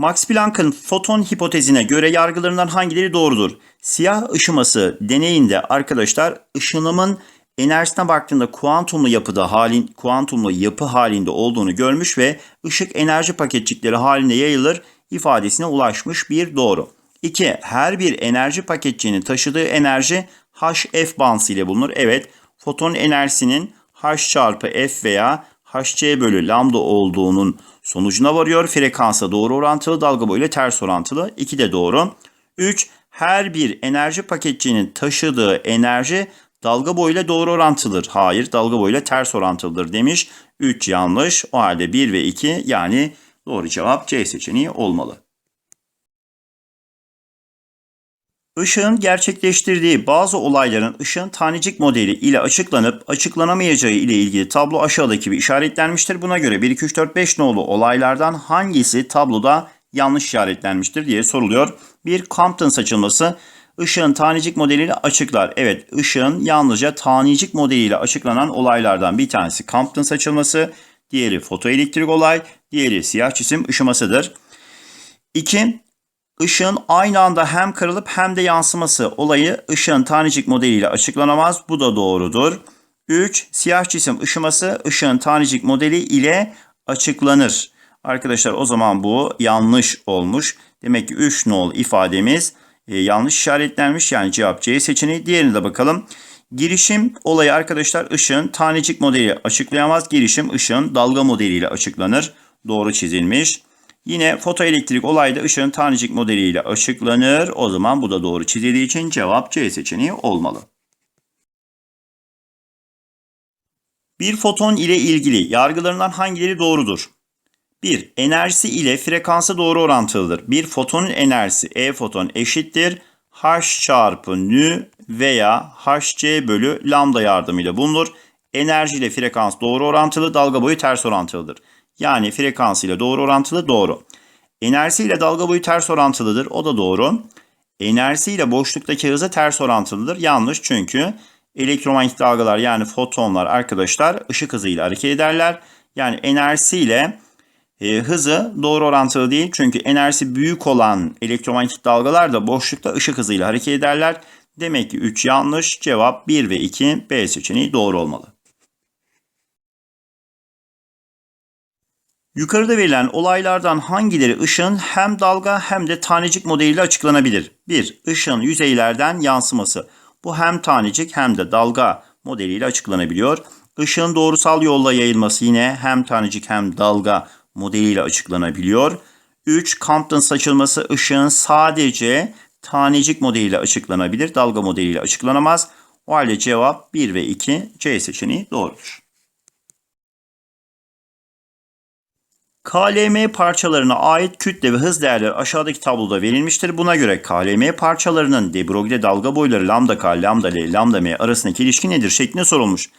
Max Planck'ın foton hipotezine göre yargılarından hangileri doğrudur? Siyah ışıması deneyinde arkadaşlar ışınımın enerjisine baktığında kuantumlu yapıda halin kuantumlu yapı halinde olduğunu görmüş ve ışık enerji paketçikleri halinde yayılır ifadesine ulaşmış bir doğru. 2. Her bir enerji paketçiğinin taşıdığı enerji HF bansı ile bulunur. Evet, foton enerjisinin H çarpı F veya HC bölü lambda olduğunun sonucuna varıyor. Frekansa doğru orantılı, dalga boyuyla ters orantılı. 2 de doğru. 3. Her bir enerji paketçiğinin taşıdığı enerji dalga boyuyla doğru orantılıdır. Hayır, dalga boyuyla ters orantılıdır demiş. 3 yanlış. O halde 1 ve 2 yani doğru cevap C seçeneği olmalı. Işığın gerçekleştirdiği bazı olayların ışığın tanecik modeli ile açıklanıp açıklanamayacağı ile ilgili tablo aşağıdaki gibi işaretlenmiştir. Buna göre 1, 2, 3, 4, 5 nolu olaylardan hangisi tabloda yanlış işaretlenmiştir diye soruluyor. Bir Compton saçılması ışığın tanecik modeliyle açıklar. Evet ışığın yalnızca tanecik modeliyle açıklanan olaylardan bir tanesi Compton saçılması, diğeri fotoelektrik olay, diğeri siyah cisim ışımasıdır. 2. Işığın aynı anda hem kırılıp hem de yansıması olayı ışığın tanecik modeliyle açıklanamaz. Bu da doğrudur. 3. Siyah cisim ışıması ışığın tanecik modeli ile açıklanır. Arkadaşlar o zaman bu yanlış olmuş. Demek ki 3 nol ifademiz e, yanlış işaretlenmiş. Yani cevap C seçeneği. Diğerine de bakalım. Girişim olayı arkadaşlar ışığın tanecik modeliyle açıklayamaz. Girişim ışığın dalga modeliyle açıklanır. Doğru çizilmiş. Yine fotoelektrik olayda ışığın tanecik modeliyle açıklanır. O zaman bu da doğru çizildiği için cevap C seçeneği olmalı. Bir foton ile ilgili yargılarından hangileri doğrudur? 1. Enerjisi ile frekansı doğru orantılıdır. Bir fotonun enerjisi E foton eşittir. H çarpı nü veya hc bölü lambda yardımıyla bulunur. Enerji ile frekans doğru orantılı, dalga boyu ters orantılıdır. Yani frekans ile doğru orantılı doğru. Enerjisi ile dalga boyu ters orantılıdır. O da doğru. Enerjisi ile boşluktaki hızı ters orantılıdır. Yanlış çünkü elektromanyetik dalgalar yani fotonlar arkadaşlar ışık hızıyla hareket ederler. Yani enerjisiyle e, hızı doğru orantılı değil. Çünkü enerjisi büyük olan elektromanyetik dalgalar da boşlukta ışık hızıyla hareket ederler. Demek ki 3 yanlış. Cevap 1 ve 2 B seçeneği doğru olmalı. Yukarıda verilen olaylardan hangileri ışığın hem dalga hem de tanecik modeliyle açıklanabilir? 1. Işığın yüzeylerden yansıması. Bu hem tanecik hem de dalga modeliyle açıklanabiliyor. Işığın doğrusal yolla yayılması yine hem tanecik hem dalga modeliyle açıklanabiliyor. 3. Compton saçılması ışığın sadece tanecik modeliyle açıklanabilir. Dalga modeliyle açıklanamaz. O halde cevap 1 ve 2 C seçeneği doğrudur. KLM parçalarına ait kütle ve hız değerleri aşağıdaki tabloda verilmiştir. Buna göre KLM parçalarının de Broglie dalga boyları lambda k, lambda l, lambda m arasındaki ilişki nedir şeklinde sorulmuş.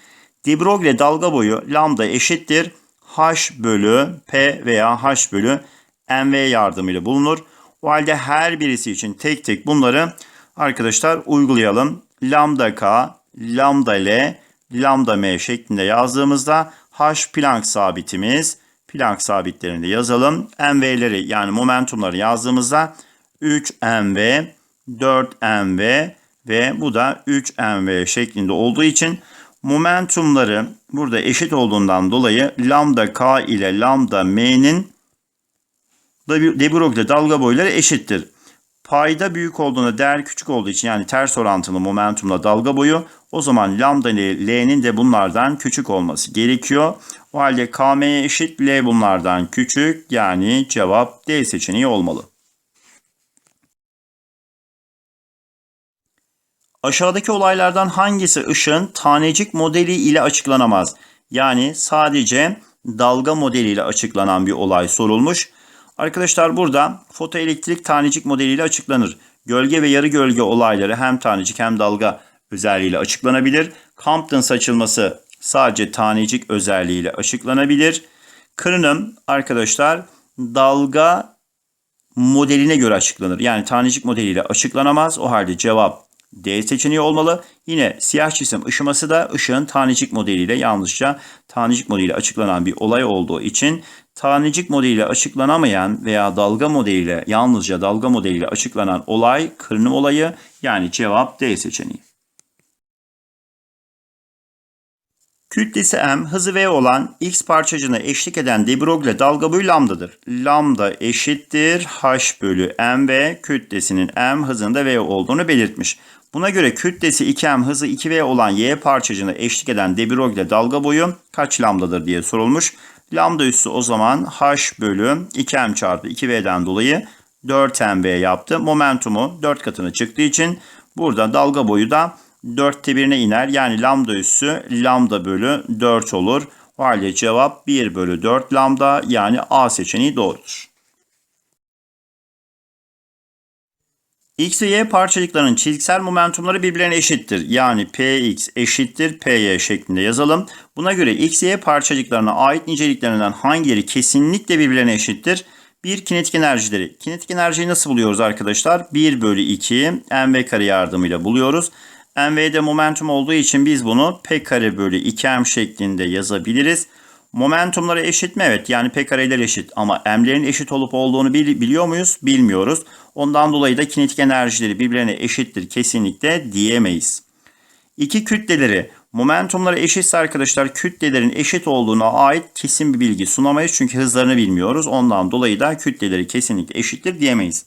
De Broglie dalga boyu lambda eşittir h bölü p veya h bölü mv yardımıyla bulunur. O halde her birisi için tek tek bunları arkadaşlar uygulayalım. Lambda k, lambda l, lambda m şeklinde yazdığımızda h Planck sabitimiz, Planck sabitlerini de yazalım. MV'leri yani momentumları yazdığımızda 3 mv, 4 mv ve bu da 3 mv şeklinde olduğu için momentumları burada eşit olduğundan dolayı lambda k ile lambda m'nin de Broglie dalga boyları eşittir. Payda büyük olduğunda değer küçük olduğu için yani ters orantılı momentumla dalga boyu o zaman lambda ile l'nin de bunlardan küçük olması gerekiyor. O halde km'ye eşit l bunlardan küçük yani cevap D seçeneği olmalı. Aşağıdaki olaylardan hangisi ışığın tanecik modeli ile açıklanamaz? Yani sadece dalga modeliyle açıklanan bir olay sorulmuş. Arkadaşlar burada fotoelektrik tanecik modeliyle açıklanır. Gölge ve yarı gölge olayları hem tanecik hem dalga özelliğiyle açıklanabilir. Compton saçılması sadece tanecik özelliğiyle açıklanabilir. Kırınım arkadaşlar dalga modeline göre açıklanır. Yani tanecik modeliyle açıklanamaz. O halde cevap D seçeneği olmalı. Yine siyah cisim ışıması da ışığın tanecik modeliyle yalnızca tanecik modeliyle açıklanan bir olay olduğu için tanecik modeliyle açıklanamayan veya dalga modeliyle yalnızca dalga modeliyle açıklanan olay kırınım olayı yani cevap D seçeneği. Kütlesi m, hızı v olan x parçacığına eşlik eden de Broglie dalga boyu lambdadır. Lambda eşittir h bölü mv kütlesinin m hızında v olduğunu belirtmiş. Buna göre kütlesi 2m hızı 2v olan y parçacığına eşlik eden de Broglie dalga boyu kaç lambdadır diye sorulmuş. Lambda üssü o zaman h bölü 2m çarpı 2v'den dolayı 4mv yaptı. Momentumu 4 katına çıktığı için burada dalga boyu da 4'te 1'ine iner. Yani lambda üssü lambda bölü 4 olur. O halde cevap 1 bölü 4 lambda yani A seçeneği doğrudur. X ve Y parçacıklarının çizgisel momentumları birbirlerine eşittir. Yani Px eşittir Py şeklinde yazalım. Buna göre X, Y parçacıklarına ait niceliklerinden hangileri kesinlikle birbirlerine eşittir? Bir kinetik enerjileri. Kinetik enerjiyi nasıl buluyoruz arkadaşlar? 1 bölü 2 mv kare yardımıyla buluyoruz. MV'de momentum olduğu için biz bunu P kare bölü 2M şeklinde yazabiliriz. Momentumları eşit mi? Evet yani P kareler eşit ama M'lerin eşit olup olduğunu biliyor muyuz? Bilmiyoruz. Ondan dolayı da kinetik enerjileri birbirine eşittir kesinlikle diyemeyiz. İki kütleleri momentumları eşitse arkadaşlar kütlelerin eşit olduğuna ait kesin bir bilgi sunamayız. Çünkü hızlarını bilmiyoruz. Ondan dolayı da kütleleri kesinlikle eşittir diyemeyiz.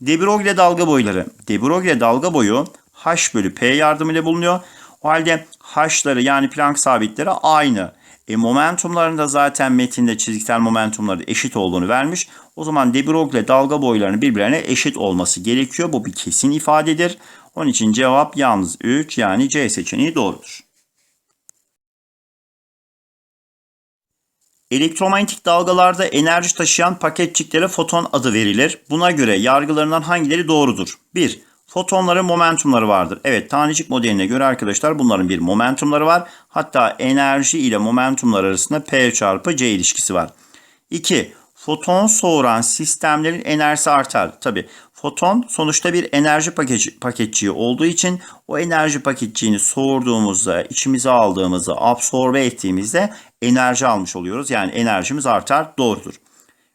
De Broglie dalga boyları. De Broglie dalga boyu h bölü p yardımıyla bulunuyor. O halde h'ları yani Planck sabitleri aynı. E momentumların da zaten metinde çizgisel momentumları eşit olduğunu vermiş. O zaman de Broglie dalga boylarının birbirlerine eşit olması gerekiyor. Bu bir kesin ifadedir. Onun için cevap yalnız 3 yani C seçeneği doğrudur. Elektromanyetik dalgalarda enerji taşıyan paketçiklere foton adı verilir. Buna göre yargılarından hangileri doğrudur? 1. Fotonların momentumları vardır. Evet tanecik modeline göre arkadaşlar bunların bir momentumları var. Hatta enerji ile momentumlar arasında P çarpı C ilişkisi var. 2. Foton soğuran sistemlerin enerjisi artar. Tabi foton sonuçta bir enerji paket, paketçiği olduğu için o enerji paketçiğini soğurduğumuzda, içimize aldığımızda, absorbe ettiğimizde enerji almış oluyoruz. Yani enerjimiz artar. Doğrudur.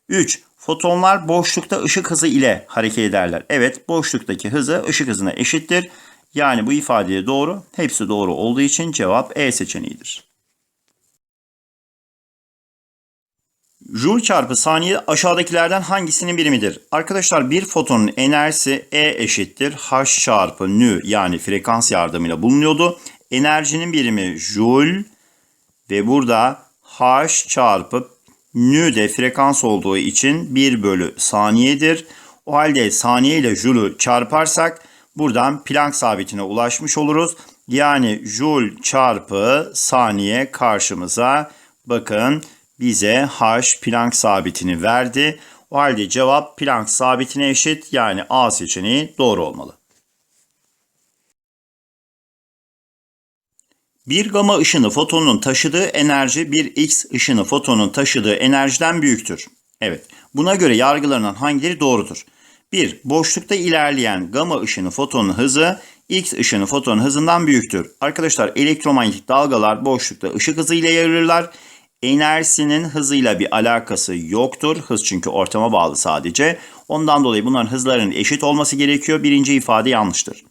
3. Fotonlar boşlukta ışık hızı ile hareket ederler. Evet boşluktaki hızı ışık hızına eşittir. Yani bu ifadeye doğru. Hepsi doğru olduğu için cevap E seçeneğidir. Joule çarpı saniye aşağıdakilerden hangisinin birimidir? Arkadaşlar bir fotonun enerjisi E eşittir H çarpı nü yani frekans yardımıyla bulunuyordu. Enerjinin birimi Joule ve burada H çarpı nü de frekans olduğu için 1 bölü saniyedir. O halde saniye ile joule çarparsak buradan Planck sabitine ulaşmış oluruz. Yani joule çarpı saniye karşımıza bakın bize h Planck sabitini verdi. O halde cevap Planck sabitine eşit yani A seçeneği doğru olmalı. Bir gama ışını fotonun taşıdığı enerji bir X ışını fotonun taşıdığı enerjiden büyüktür. Evet, buna göre yargılarından hangileri doğrudur? 1. Boşlukta ilerleyen gama ışını fotonun hızı X ışını fotonun hızından büyüktür. Arkadaşlar elektromanyetik dalgalar boşlukta ışık hızıyla yayılırlar. Enerjisinin hızıyla bir alakası yoktur. Hız çünkü ortama bağlı sadece. Ondan dolayı bunların hızlarının eşit olması gerekiyor. Birinci ifade yanlıştır.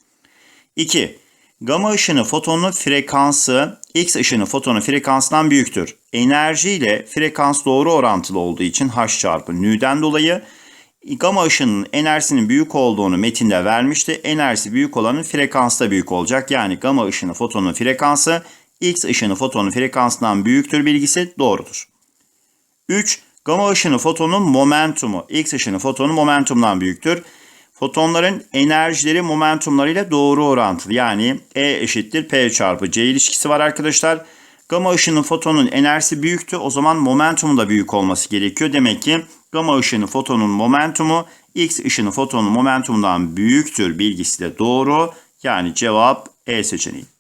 2. Gama ışını fotonun frekansı X ışını fotonun frekansından büyüktür. Enerji ile frekans doğru orantılı olduğu için H çarpı nü'den dolayı gama ışının enerjisinin büyük olduğunu metinde vermişti. Enerjisi büyük olanın frekansı da büyük olacak. Yani gama ışını fotonun frekansı X ışını fotonun frekansından büyüktür bilgisi doğrudur. 3. Gama ışını fotonun momentumu X ışını fotonun momentumdan büyüktür. Fotonların enerjileri momentumlarıyla doğru orantılı. Yani E eşittir P çarpı C ilişkisi var arkadaşlar. Gama ışının fotonun enerjisi büyüktü. O zaman momentumu da büyük olması gerekiyor. Demek ki gama ışını fotonun momentumu X ışını fotonun momentumundan büyüktür bilgisi de doğru. Yani cevap E seçeneği.